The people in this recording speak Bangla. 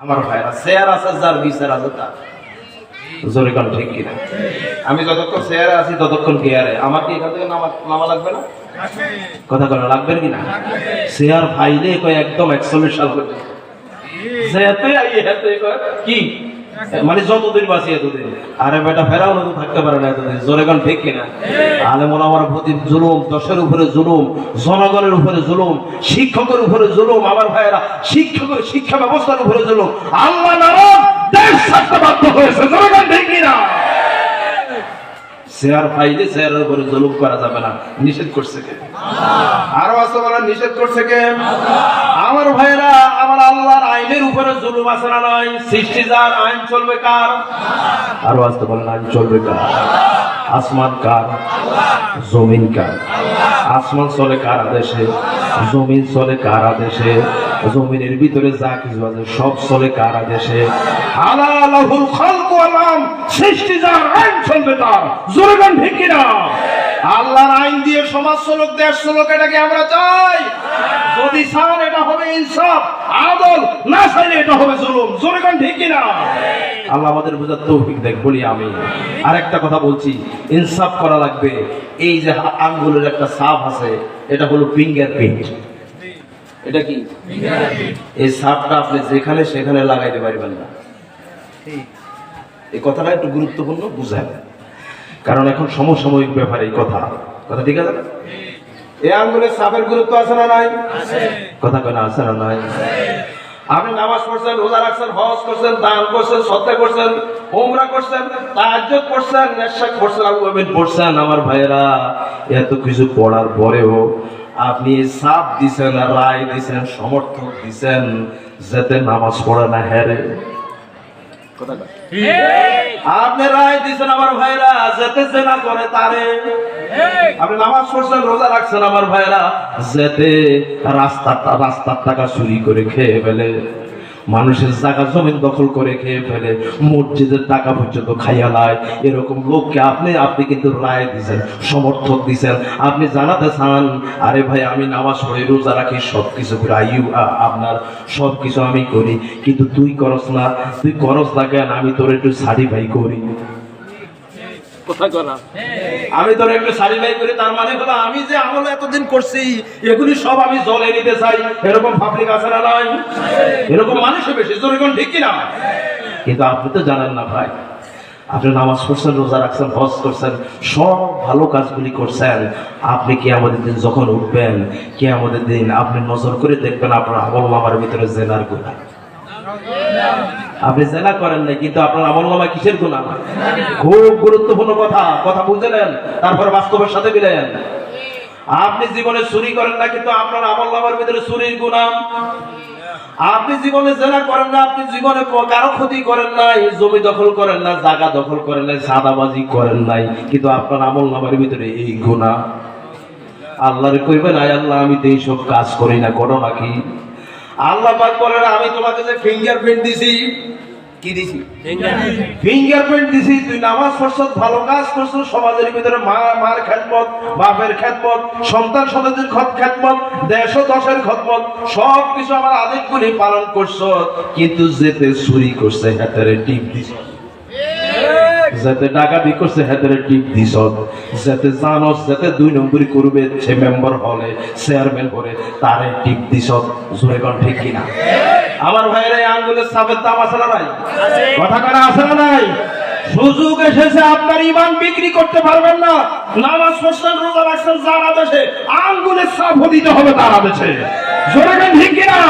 আমার ভাইরা শেয়ার আছে, যার বিচার আছে তার। কোন আমি যতক্ষণ শেয়ারে আছি, ততক্ষণ কেয়ারে আমার কি এখান থেকে নামা নামা লাগবে না? কথা বলা লাগবে কি না? শেয়ার ফাইলে কয় একদম একশো আই কয়, কি? মানে যতদিন বাঁচি এতদিন আরে বেটা ফেরাও না তো থাকতে পারে না এতদিন। জোরে ঠিক কিনা? আলে মনে আমার প্রতি জুলুম, দশের উপরে জুলুম, জনগণের উপরে জুলুম, শিক্ষকের উপরে জুলুম, আমার ভাইয়েরা শিক্ষকের শিক্ষা ব্যবস্থার উপরে জুলুম। আল্লাহ নারদ দেশ ছাড়তে বাধ্য হয়েছে। জোরে ঠিক কিনা? শেয়ার পাইলে শেয়ারের উপরে জুলুম করা যাবে না। নিষেধ করছে কে? আরও আছে বলা নিষেধ করছে কে? আমার ভাইরা আমার জুলুম সৃষ্টি যার, আইন চলবে কার? আরও আসতে আইন চলবে কার? আসমান কার? জমিন কার? আসমান চলে কার আদেশে? জমিন চলে কার আদেশে? জমিনের ভিতরে যা কিছু আছে সব চলে কার আদেশে? হালালাহুল খালকু আলাম সৃষ্টি যার, আইন চলবে তার। জোরে গান ঠিক আল্লাহর আইন দিয়ে সমাজ চলুক দেশ চলুক এটাকে আমরা চাই। চান এটা হবে ইনসাফ। আদল, না চাইলে এটা হবে জুলুম। জোরে গান ঠিক কিনা? আল্লাহ আমাদের বোঝার তৌফিক দেখ, বলি আমি আরেকটা কথা বলছি, ইনসাফ করা লাগবে। এই যে আঙ্গুলের একটা সাপ আছে, এটা হলো ফিঙ্গার প্রিন্ট। এটা কি? এই সাপটা আপনি যেখানে সেখানে লাগাইতে পারবেন না। এই কথাটা একটু গুরুত্বপূর্ণ বুঝেন কারণ এখন সমসাময়িক ব্যাপার এই কথা। কথা ঠিক আছে? এই আঙ্গুলের সাপের গুরুত্ব আছে না নাই? কথা কেন আছে না নাই? আপনি নামাজ পড়ছেন রোজা রাখছেন হজ করছেন দান করছেন সত্য করছেন ওমরা করছেন তাহাজ্জুদ করছেন নেশা করছেন আবু আমিন পড়ছেন। আমার ভাইয়েরা এত কিছু পড়ার পরেও আপনি সাপ দিছেন রায় দিছেন সমর্থক দিছেন যাতে নামাজ পড়ে না হেরে। কথা। আপনি রায় দিছেন আমার ভাইরা যেতে চেনা করে তারে। আপনি নামাজ পড়ছেন রোজা রাখছেন আমার ভাইরা যেতে রাস্তা রাস্তার টাকা চুরি করে খেয়ে ফেলে। মানুষের জায়গা জমিন দখল করে খেয়ে ফেলে, মসজিদের টাকা পর্যন্ত খাইয়া লায়। এরকম লোককে আপনি আপনি কিন্তু রায় দিছেন সমর্থক দিছেন। আপনি জানাতে চান, আরে ভাই, আমি নামাজ পড়ে রোজা রাখি সব কিছু আইউ আপনার সব কিছু আমি করি। কিন্তু তুই করস না, তুই করস না কেন? আমি তোর একটু সারি ভাই করি। কোথায় করা। আমি তোর একটু সারিফাই করি, তার মানে হলো আমি যে আমল এতদিন করছি, এগুলি সব আমি জলে নিতে চাই। এরকম পাবলিক আছে নয় এরকম মানুষও বেশি জোরে ঠিক কিনা? কিন্তু আপনি তো জানেন না ভাই, আপনি নামাজ পড়ছেন, রোজা রাখছেন, হজ করছেন, সব ভালো কাজগুলি করছেন। আপনি কি আমাদের দিন যখন উঠবেন কি আমাদের দিন আপনি নজর করে দেখবেন আপনার আমল নামার ভিতরে জেনার গুণা। আপনি জেনা করেন নাই, কিন্তু আপনার আমল নামা কিসের গুণা খুব গুরুত্বপূর্ণ কথা কথা বুঝলেন? তারপর বাস্তবের সাথে মিলেন। আপনি জীবনে চুরি করেন না, কিন্তু আপনার আমল নামার ভিতরে চুরির গুণা আপনি জীবনে জেনা করেন না, আপনি জীবনে কারও ক্ষতি করেন নাই, জমি দখল করেন না, জায়গা দখল করেন নাই সাদাবাজি করেন নাই, কিন্তু আপনার আমল নামার ভিতরে এই গুণা আল্লাহর কইবেন, আয় আল্লাহ, আমি তো এইসব কাজ করি না, করো নাকি? আল্লাহ পাক বলেন আমি তোমাকে যে ফিঙ্গারপ্রিন্ট দিছি কি দিছি? ফিঙ্গারপ্রিন্ট দিছি তুই নামাজ পড়ছস ভালো কাজ করছস সমাজের ভিতরে মা মার খেদমত বাপের খেদমত সন্তান সন্তানদের খত খেদমত দেশ ও দশের খদমত সব কিছু আমার আদেশগুলি পালন করছ কিন্তু যেতে চুরি করছে হাতের টিপ দিছ। যাতে ডাকাতি করছে হাতের টিপ দিছ যাতে জানস যাতে দুই নম্বরই করবে সে মেম্বার হলে চেয়ারম্যান করে তারে টিপ দিছ জোরে কন ঠিক কিনা? আমার ভাইয়ের এই আঙ্গুলের সাপের দাম আছে না নাই? কথা কারা আছে না নাই? সুযোগ এসেছে আপনার ইমান বিক্রি করতে পারবেন না। নামাজ পড়ছেন রোজা রাখছেন যার আদেশে আঙ্গুলের সাপ দিতে হবে তার আদেশে। জোরে ঠিক কিনা?